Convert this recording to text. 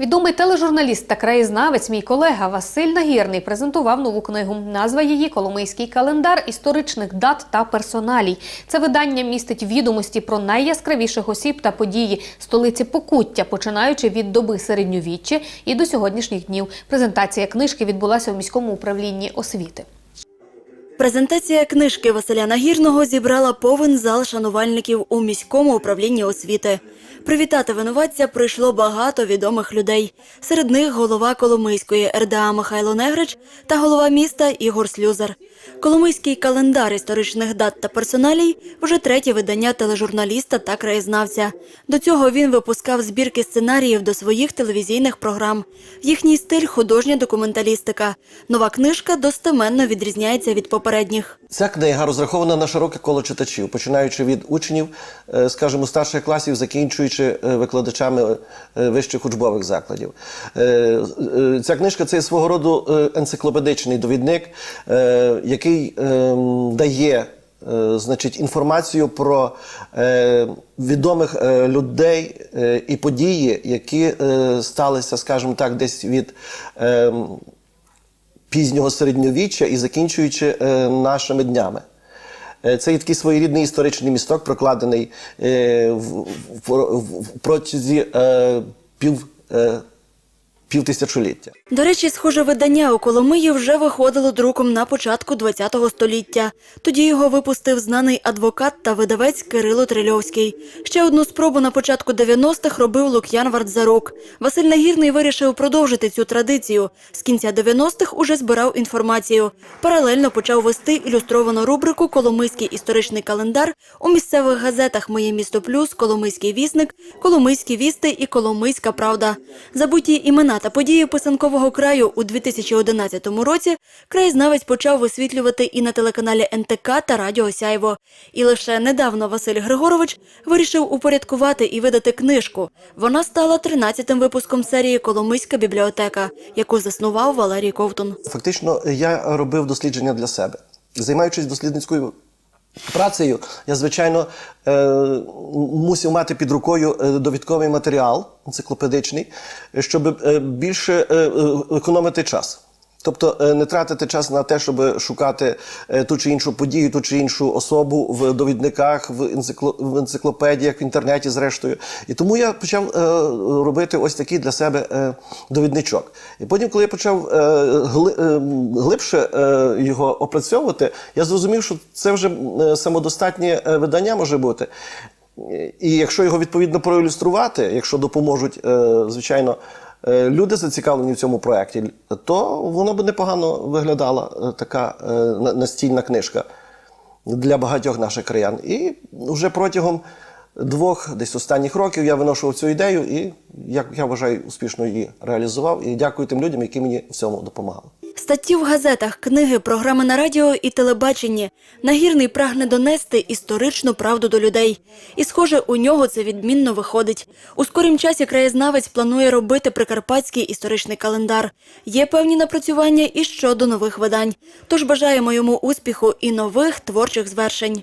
Відомий тележурналіст та краєзнавець, мій колега Василь Нагірний презентував нову книгу. Назва її Коломийський календар історичних дат та персоналій. Це видання містить відомості про найяскравіших осіб та події столиці Покуття, починаючи від доби середньовіччя і до сьогоднішніх днів. Презентація книжки відбулася у міському управлінні освіти. Презентація книжки Василя Нагірного зібрала повен зал шанувальників у міському управлінні освіти. Привітати винуватця прийшло багато відомих людей. Серед них голова Коломийської РДА Михайло Негрич та голова міста Ігор Слюзар. Коломийський календар історичних дат та персоналій вже третє видання тележурналіста та краєзнавця. До цього він випускав збірки сценаріїв до своїх телевізійних програм. Їхній стиль художня документалістика. Нова книжка достеменно відрізняється від попередніх. Ця книга розрахована на широке коло читачів, починаючи від учнів, е, скажімо, старших класів, закінчуючи е, викладачами е, вищих учбових закладів. Ця книжка це свого роду енциклопедичний довідник, який е, дає значить, інформацію про е, відомих е, людей е, і події, які е, сталися, скажімо так, десь від. е, пізнього середньовіччя і закінчуючи е, нашими днями. Е, Це є такий своєрідний історичний місток, прокладений е, в, протязі пів, півтисячоліття. До речі, схоже видання у Коломиї вже виходило друком на початку ХХ століття. Тоді його випустив знаний адвокат та видавець Кирило Трильовський. Ще одну спробу на початку 90-х робив Лук'ян Вардзарук. Василь Нагірний вирішив продовжити цю традицію. З кінця 90-х уже збирав інформацію. Паралельно почав вести ілюстровану рубрику Коломийський історичний календар у місцевих газетах Моє місто плюс, Коломийський вісник, Коломийські вісти і Коломийська правда. Забуті імена та події писанкового краю у 2011 році краєзнавець почав висвітлювати і на телеканалі НТК та Радіо Сяйво. І лише недавно Василь Григорович вирішив упорядкувати і видати книжку. Вона стала 13-тим випуском серії Коломийська бібліотека, яку заснував Валерій Ковтун. Фактично, я робив дослідження для себе. Займаючись дослідницькою працею, я, звичайно, е, мусив мати під рукою е, довідковий матеріал енциклопедичний, щоб е, більше економити час. Тобто е, не тратити час на те, щоб шукати е, ту чи іншу подію, ту чи іншу особу в довідниках, в, енцикло, в енциклопедіях, в інтернеті, зрештою. І тому я почав е, робити ось такий для себе довідничок. І потім, коли я почав гли, глибше його опрацьовувати, я зрозумів, що це вже самодостатнє видання може бути. І якщо його відповідно проілюструвати, якщо допоможуть, звичайно, люди зацікавлені в цьому проєкті, то воно б непогано виглядала е, така е, настільна книжка для багатьох наших краян. І вже протягом двох десь останніх років я виношував цю ідею і, як я вважаю, успішно її реалізував. І дякую тим людям, які мені в цьому допомагали. Статті в газетах, книги, програми на радіо і телебаченні. Нагірний прагне донести історичну правду до людей. І, схоже, у нього це відмінно виходить. У скорім часі краєзнавець планує робити прикарпатський історичний календар. Є певні напрацювання і щодо нових видань. Тож бажаємо йому успіху і нових творчих звершень.